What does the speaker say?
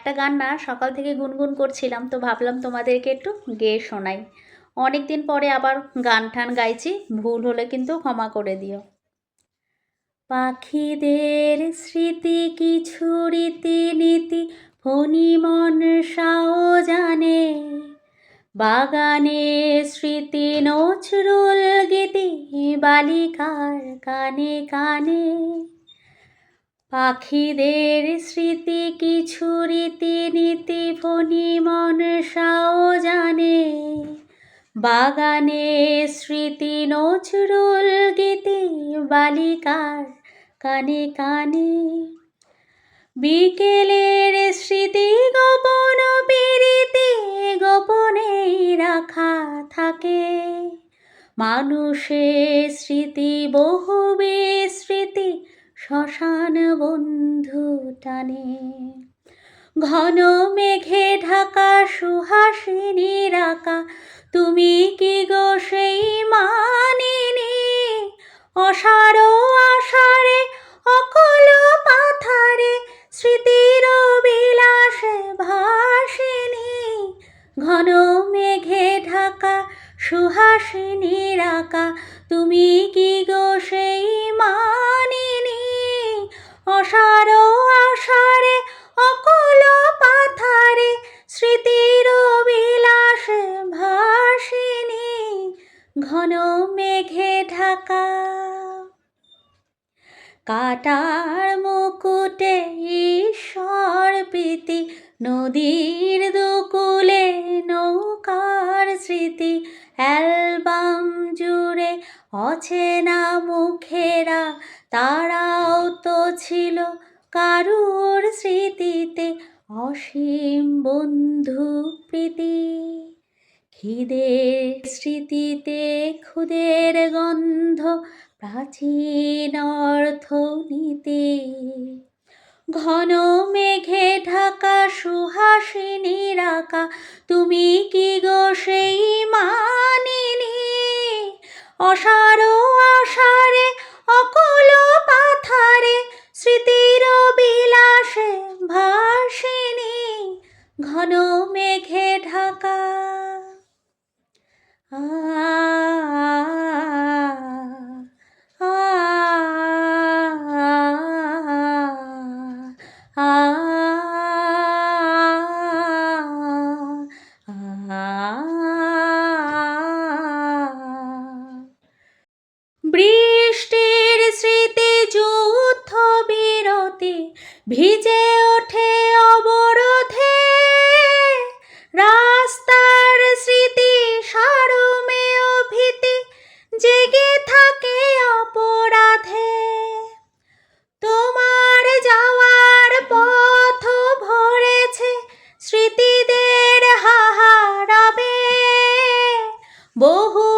একটা গান না সকাল থেকে গুনগুন করছিলাম, তো ভাবলাম তোমাদেরকে একটু গেয়ে শোনাই। অনেক দিন পরে আবার গান টান গাইছি, ভুল হলে কিন্তু ক্ষমা করে দিও। পাখিদের স্মৃতি কিছু রীতিনীতি, ফণি মন সাও জানে। বাগানে স্মৃতি নজরুল গীতি, বালিকার কানে কানে। পাখিদের স্মৃতি কিছু রীতিনীতি ফণি মন সাও জানে। বাগানে স্মৃতি নজরুল গীতি বালিকার কানে কানে। বিকেলের স্মৃতি গোপন পিরিতে গোপনেই রাখা থাকে। মানুষের স্মৃতি বহু স্মৃতি শ্মশান বন্ধু টানে। ঘন মেঘে ঢাকা, সুহাসিনী রাকা। তুমি কি গো সেই মানিনি? অসার আষাঢ়ে অকল পাথারে, স্মৃতির বিলাসে ভাসিনী। ঘন মেঘে ঢাকা, সুহাসিনী রাকা। তুমি কি গো সেই মানিনি? অসার আষাঢ়ে অকল পাথারে, স্মৃতির বিলাসে ভাসিনী, ঘন মেঘে ঢাকা। কাটার মুকুটে ঈশ্বর প্রীতি, নদীর দুকুলে নৌকার স্মৃতি, অ্যালবাম জুড়ে অচেনা মুখেরা কারুর স্মৃতিতে অসীম বন্ধু প্রীতি। খিদের স্মৃতিতে খুদের গন্ধ, প্রাচীন অর্থনীতি ঘন মেঘে ঢাকা সুহাসিনী রাখা তুমি কি গো সেই মানিনি? অসার বৃষ্টির স্মৃতি যুদ্ধ বিরতি ভিজে ওঠে অবরোধে স্মৃতিদের হাহারাবে। বহু